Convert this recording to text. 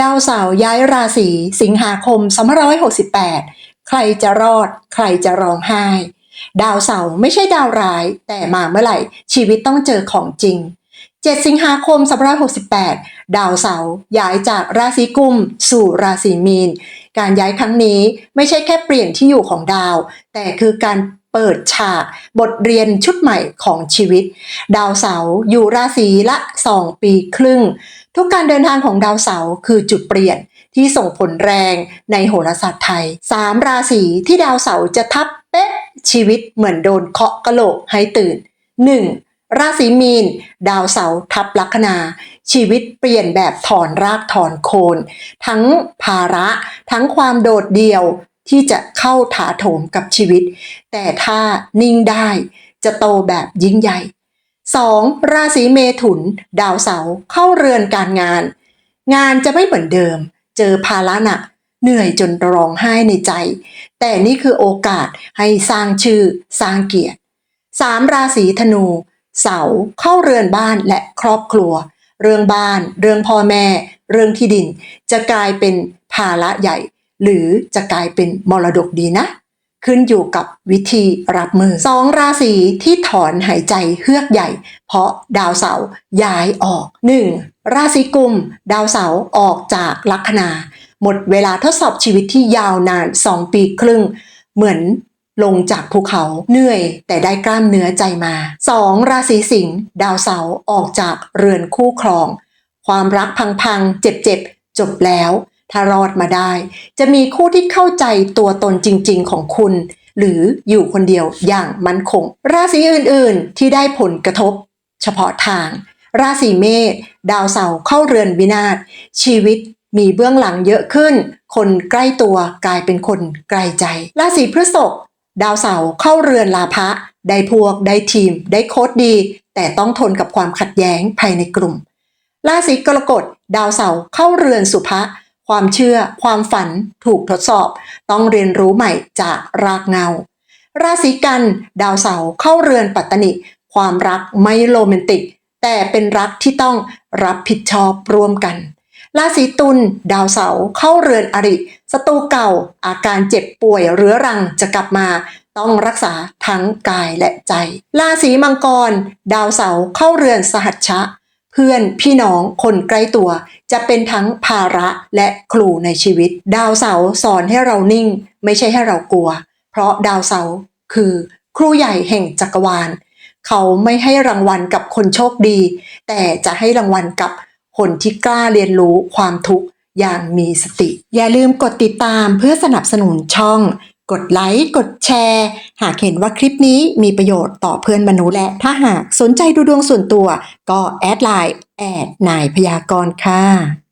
ดาวเสาร์ย้ายราศีสิงหาคม 2568 ใครจะรอด ใครจะร้องไห้ ดาวเสาร์ไม่ใช่ดาวร้าย แต่มาเมื่อไหร่ ชีวิตต้องเจอของจริง 7 สิงหาคม 2568 ดาวเสาร์ย้ายจากราศีกุม สู่ราศีมีน การย้ายครั้งนี้ไม่ใช่แค่เปลี่ยนที่อยู่ของดาว แต่คือการเปิดฉาก บทเรียนชุดใหม่ของชีวิต ดาวเสาร์อยู่ราศีละ 2 ปีครึ่ง ทุกการเดินทางของดาวเสาร์คือจุดเปลี่ยนที่ส่งผลแรงในโหราศาสตร์ไทย 3 ราศีที่ดาวเสาร์จะทับเป๊ะชีวิตเหมือนโดนเคาะกะโหลกให้ตื่น 1. ราศีมีน ดาวเสาร์ทับลัคนา ชีวิตเปลี่ยนแบบถอนรากถอนโคน ทั้งภาระ ทั้งความโดดเดี่ยวที่จะเข้าถาโถมกับชีวิต แต่ถ้านิ่งได้จะโตแบบยิ่งใหญ่ 2. ราศีเมถุน ดาวเสาร์เข้าเรือนการงาน งานจะไม่เหมือนเดิม เจอภาระหนักเหนื่อยจนร้องไห้ในใจ แต่นี่คือโอกาสให้สร้างชื่อสร้างเกียรติ 3. ราศีธนู เสาร์เข้าเรือนบ้านและครอบครัว เรื่องบ้าน เรื่องพ่อแม่ เรื่องที่ดิน จะกลายเป็นภาระใหญ่ หรือจะกลายเป็นมรดกดีนะ ขึ้นอยู่กับวิธีรับมือสองราศีที่ถอนหายใจเฮือกใหญ่ เพราะดาวเสาร์ย้ายออก 1. ราศีกุม ดาวเสาร์ออกจากลัคนา หมดเวลาทดสอบชีวิตที่ยาวนาน 2 ปีครึ่ง เหมือนลงจากภูเขาเหนื่อยแต่ได้กล้ามเนื้อใจมา 2. ราศีสิงห์ดาวเสาร์ออกจากเรือนคู่ครอง ความรักพังๆเจ็บๆจบแล้ว ถ้ารอดมาได้ จะมีคู่ที่เข้าใจตัวตนจริง ๆ ของคุณ หรืออยู่คนเดียวอย่างมั่นคง ราศีอื่นๆ ที่ได้ผลกระทบ เฉพาะทาง ราศีเมษดาวเสาร์เข้าเรือนวินาศชีวิตมีเบื้องหลังเยอะขึ้น คนใกล้ตัวกลายเป็นคนไกลใจ ราศีพฤษภดาวเสาร์เข้าเรือนลาภะได้พวกได้ทีม ได้โค้ดดี แต่ต้องทนกับความขัดแย้งภายในกลุ่ม ราศีกรกฎดาวเสาร์เข้าเรือนสุภะ ความเชื่อ ความฝันถูกทดสอบ ต้องเรียนรู้ใหม่จากรากเงา ราศีกัน ดาวเสาร์เข้าเรือนปัตตนิ ความรักไม่โรแมนติก แต่เป็นรักที่ต้องรับผิดชอบร่วมกัน ราศีตุลดาวเสาร์เข้าเรือนอริศัตรูเก่า อาการเจ็บป่วยเรื้อรังจะกลับมาต้องรักษาทั้งกายและใจ ราศีมังกร ดาวเสาร์เข้าเรือนสหัชชะ เพื่อนพี่น้องคนใกล้ตัว จะเป็นทั้งภาระและครูในชีวิต ดาวเสาสอนให้เรานิ่ง ไม่ใช่ให้เรากลัว เพราะดาวเสาคือครูใหญ่แห่งจักรวาล เขาไม่ให้รางวัลกับคนโชคดี แต่จะให้รางวัลกับคนที่กล้าเรียนรู้ความทุกข์อย่างมีสติ อย่าลืมกดติดตามเพื่อสนับสนุนช่อง กดไลค์ กดแชร์ หากเห็นว่าคลิปนี้มีประโยชน์ต่อเพื่อนมนุษย์และถ้าหากสนใจดูดวงส่วนตัว ก็แอดไลน์แอดนายพยากรค่ะ